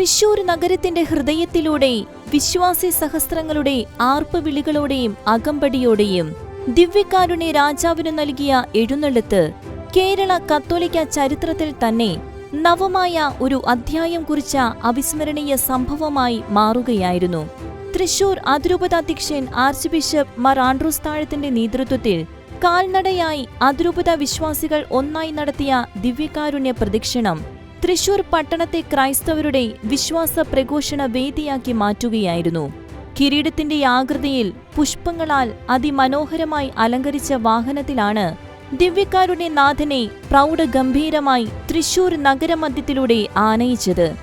തൃശൂർ നഗരത്തിന്റെ ഹൃദയത്തിലൂടെ വിശ്വാസി സഹസ്രങ്ങളുടെ ആർപ്പുവിളികളോടെയും അകമ്പടിയോടെയും ദിവ്യകാരുണ്യ രാജാവിന് നൽകിയ എഴുന്നള്ളത്ത് കേരള കത്തോലിക്ക ചരിത്രത്തിൽ തന്നെ നവമായ ഒരു അധ്യായം കുറിച്ച അവിസ്മരണീയ സംഭവമായി മാറുകയായിരുന്നു. തൃശൂർ അതിരൂപതാധ്യക്ഷൻ ആർച്ച് ബിഷപ്പ് മാർ ആൻഡ്രൂസ് താഴത്തിന്റെ നേതൃത്വത്തിൽ കാൽനടയായി അതിരൂപത വിശ്വാസികൾ ഒന്നായി നടത്തിയ ദിവ്യകാരുണ്യ പ്രദക്ഷിണം തൃശൂർ പട്ടണത്തെ ക്രൈസ്തവരുടെ വിശ്വാസ പ്രഘോഷണ വേദിയാക്കി മാറ്റുകയായിരുന്നു. കിരീടത്തിന്റെ ആകൃതിയിൽ പുഷ്പങ്ങളാൽ അതിമനോഹരമായി അലങ്കരിച്ച വാഹനത്തിലാണ് ദിവ്യക്കാരുടെ നാഥനെ പ്രൗഢഗംഭീരമായി തൃശൂർ നഗരമധ്യത്തിലൂടെ ആനയിച്ചത്.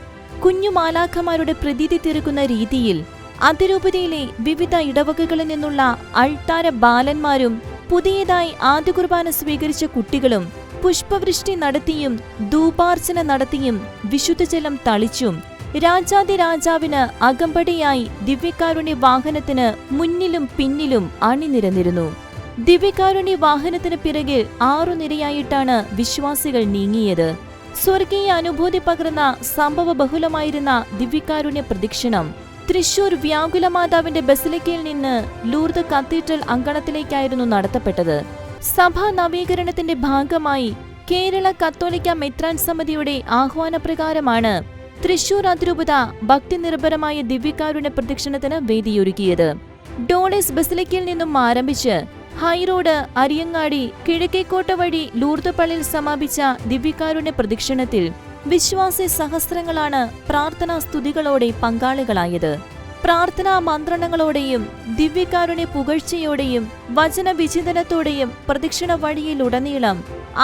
കുഞ്ഞുമാലാഖമാരുടെ പ്രതീതി തീർക്കുന്ന രീതിയിൽ അതിരൂപതയിലെ വിവിധ ഇടവകകളിൽ നിന്നുള്ള അൾത്താര ബാലന്മാരും പുതിയതായി ആദ്യ കുർബാന സ്വീകരിച്ച കുട്ടികളും പുഷ്പവൃഷ്ടി നടത്തിയും ധൂപാർച്ചന നടത്തിയും വിശുദ്ധജലം തളിച്ചും രാജാതി രാജാവിന് അകമ്പടിയായി ദിവ്യകാരുണ്യ വാഹനത്തിന് മുന്നിലും പിന്നിലും അണിനിരന്നിരുന്നു ദിവ്യകാരുണ്യ വാഹനത്തിന് പിറകിൽ ആറു നിരയായിട്ടാണ് വിശ്വാസികൾ നീങ്ങിയത്. സ്വർഗീയ അനുഭൂതി പകർന്ന സംഭവ ബഹുലമായിരുന്ന ദിവ്യകാരുണ്യ പ്രദക്ഷിണം. തൃശൂർ വ്യാകുലമാതാവിന്റെ ബസിലിക്കയിൽ നിന്ന് ലൂർദ് കത്തീഡ്രൽ അങ്കണത്തിലേക്കായിരുന്നു നടത്തപ്പെട്ടത്. സഭാ നവീകരണത്തിന്റെ ഭാഗമായി കേരള കത്തോലിക്ക മെത്രാൻ സമിതിയുടെ ആഹ്വാനപ്രകാരമാണ് തൃശൂർ അതിരൂപത ഭക്തി നിർഭരമായ ദിവ്യകാരുണ്യ പ്രദക്ഷിണത്തിന് വേദിയൊരുക്കിയത്. ഡോളേസ് ബസിലിക്കയിൽ നിന്നും ആരംഭിച്ച് ഹൈറോഡ് അരിയങ്ങാടി കിഴക്കേക്കോട്ട വഴി ലൂർദ് സമാപിച്ച ദിവ്യകാരുണ്യ പ്രദക്ഷിണത്തിൽ വിശ്വാസി സഹസ്രങ്ങളാണ് പ്രാർത്ഥനാ സ്തുതികളോടെ പങ്കാളികളായത്. പ്രാർത്ഥനാ മന്ത്രണങ്ങളോടെയും ദിവ്യകാരുണ്യ പുകഴ്ചയോടെയും വചനവിചിന്തനത്തോടെയും പ്രദക്ഷിണ വഴിയിലുടനീളം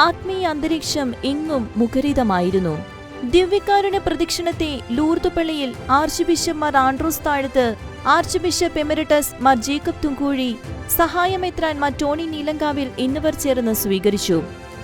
ആത്മീയ അന്തരീക്ഷം എങ്ങും മുഖരിതമായിരുന്നു. ദിവ്യകാരുണ്യ പ്രദക്ഷിണത്തെ ലൂർദ് പള്ളിയിൽ archbishop Mar Andrews Thazhath archbishop emeritus Mar Jacob Thoonkuzhy സഹായമെത്രാൻ Mar Tony Neelankavil എന്നിവർ ചേർന്ന് സ്വീകരിച്ചു.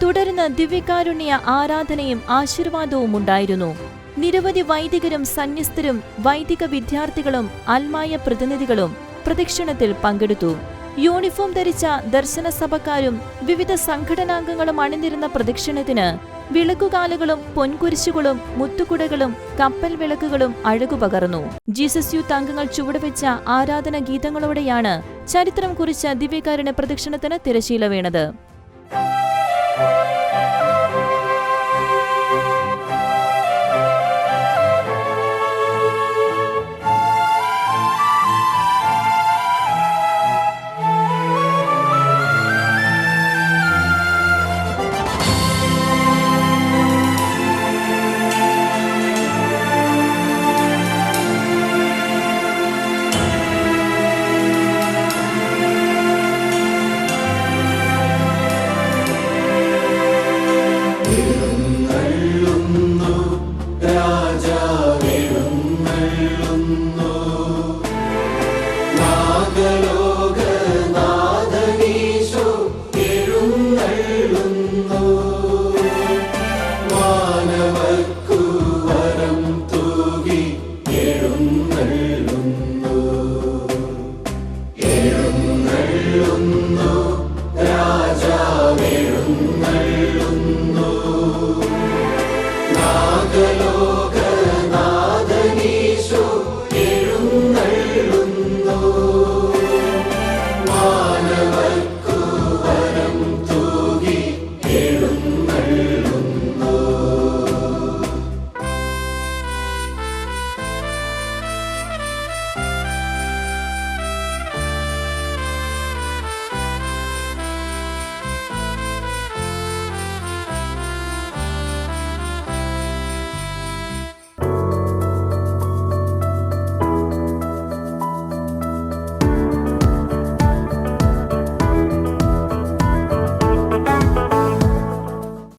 തുടർന്ന് ദിവ്യകാരുണ്യ ആരാധനയും ആശീർവാദവും ഉണ്ടായിരുന്നു നിരവധി വൈദികരും സന്യസ്തരും വൈദിക വിദ്യാർത്ഥികളും അൽമായ പ്രതിനിധികളും പ്രദക്ഷിണത്തിൽ പങ്കെടുത്തു. യൂണിഫോം ധരിച്ച ദർശന സഭക്കാരും വിവിധ സംഘടനാംഗങ്ങളും അണിനിരുന്ന പ്രദക്ഷിണത്തിന് വിളക്കുകാലുകളും പൊൻകുരിശുകളും മുത്തുകുടകളും കപ്പൽ വിളക്കുകളും അഴകുപകർന്നു. ജീസസ് യൂത്ത് അംഗങ്ങൾ ചുവടുവെച്ച ആരാധന ഗീതങ്ങളോടെയാണ് ചരിത്രം കുറിച്ച ദിവ്യകാരുണ്യ പ്രദക്ഷിണത്തിന് തിരശീല വീണത്. നാഗലോക